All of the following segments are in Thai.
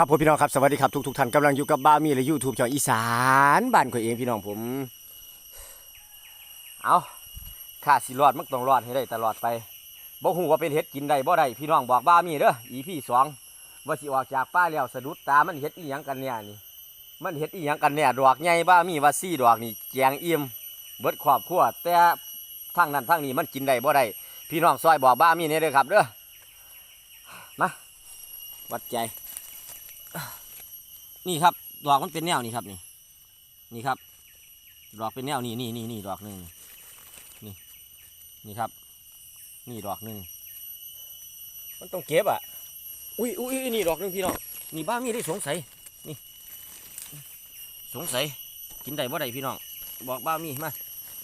ครับผมพี่น้องครับสวัสดีครับทุกทุกท่านกำลังอยู่กับบ้ามีและยูทูบช่องอีสานบ้านข่อยเองพี่น้องผม เอาข้าสิรอดมันต้องรอดให้ได้ตลอดไปบ่ฮู้ว่าเป็นเห็ดกินได้บ่ได้พี่น้องบอกบ้ามีเด้ออีพี่สองว่าสิออกจากป้าแล้วสะดุดตามันเห็ดอีหยังกันเนี่ยนี่ มันเห็ดอีหยังกันเนี่ยดอกใหญ่บ้ามีว่าซี่ดอกนี่แจงเอี่ยมเบิดครอบครัวแต่ทางนั้นทางนี้มันกินได้บ่ได้พี่น้องซอยบอกบ้ามีเนี่ยเด้อครับเด้อมาวัดใจ นี่ครับ ดอกมันเป็นแนวนี่ครับนี่นี่ครับ ดอกเป็นแนวนี่นี่นี่นี่ดอกหนึ่งนี่นี่ครับ นี่ดอกหนึ่งมันต้องเก็บอะอุ้ยอุ้ยนี่ดอกหนึ่งพี่น้องนี่บ้ามีได้สงสัยนี่ สงสัยกินได้บ่ได้พี่น้องบอกบ้ามีมา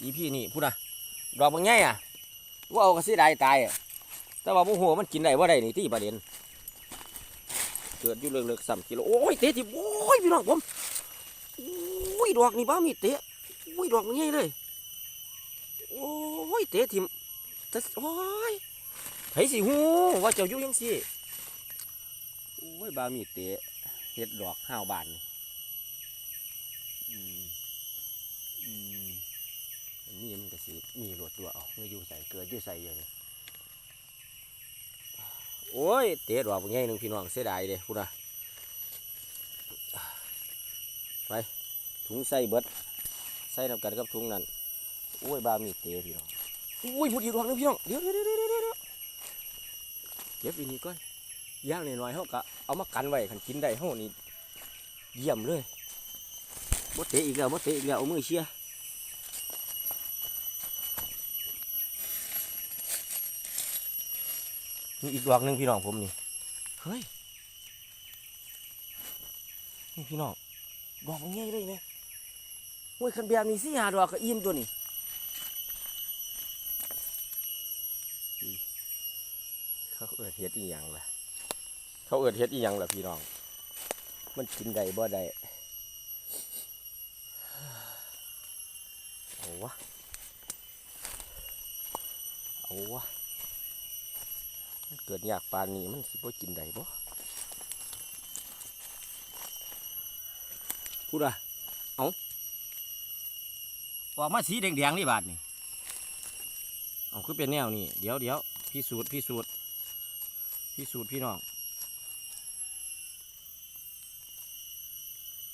อีพี่นี่พูดนะดอกบางแง่อะว่าเอากระสีได้ตายอะแต่ว่าพวกหัวมันกินได้บ่ได้นี่ที่ประเด็น เกิดอยู่เลือกๆสามกิโลโอ้ยเตะที่โอ้ยพี่น้องผมโอ้ยดอกนี่บ้ามีเตะโอ้ยดอกมันใหญ่เลยโอ้ยเตะทิมแต่โอ้ยไผสิหูว่าเจ้าอยู่ยังสิโอ้ยบ้ามีเตะเฮ็ดดอกห้าวบานอืมอืมนนี้มันก็สิมีรวดตัวเอาเมื่ออยู่ใส่เกิดอยู่ใส่อยู่นี่ โอ้ย เตะดอกบางแง่หนึ่งพี่น้องเสียดายเลยพูดนะไปถุงใส่เบิดใส่นำกันกับถุงนั้นโอ้ยบามีเตะพี่น้องโอ้ยหมดอีกดอกหนึงพี่น้องเดี๋ยวเดี๋ยวเดี๋ยวเดี๋ยวเก็บอีนี่ก่อนย่างหน่อยๆเขาก็เอามากันไว้ขันกินได้เขานี่เยี่ยมเลยมดเตะอีกแล้วมดเตะอีกแล้วเอามือเชียร์ นี่อีกดอกหนึ่งพี่น้องผมนี่ เฮ้ย นี่พี่น้อง ดอกมันใหญ่เลยไหมโอ้ยคันแบบนี้สิหาดอกก็อิ่มตัวนี้อีเขาเอิดเฮ็ดอีหยังล่ะ เขาเอิดเฮ็ดอีหยังล่ะพี่น้อง มันกินได้บ่ได้เอาวะเอาวะ เกิดอยากปานนี้มันสิบ่กินได้บ่พูดอะเอาออกมาสีแดงๆนี่บาดนี่เอาคือเป็นแนวนี่เดี๋ยวเดี๋ยวพิสูจน์พิสูจน์พิสูจน์พี่น้อง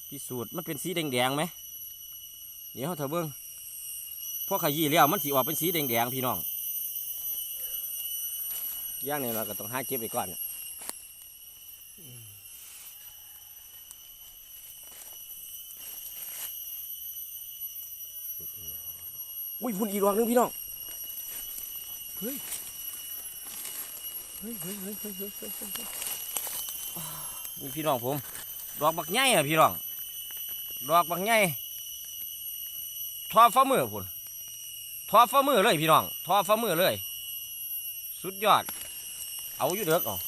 พิสูจน์มันเป็นสีแดงๆไหมเดี๋ยวเถอะเบิ้งพวกขยี้แล้วมันสีออกเป็นสีแดงๆพี่น้อง ย่างนี่เราก็ต้องห้าเก็บไปก่อนอุ้ยพุ่นอีกรอกนึงพี่น้อง เฮ้ย เฮ้ยเฮ้ยเฮ้ยเฮ้ยนี่พี่น้องผม ดอกบักใหญ่อะพี่น้อง ดอกบักใง่ทอฟ้ามือพุ่นทอฟ้ามือเลยพี่น้องทอฟ้ามือเลย สุดยอด เอาอยู่เด้อก่อน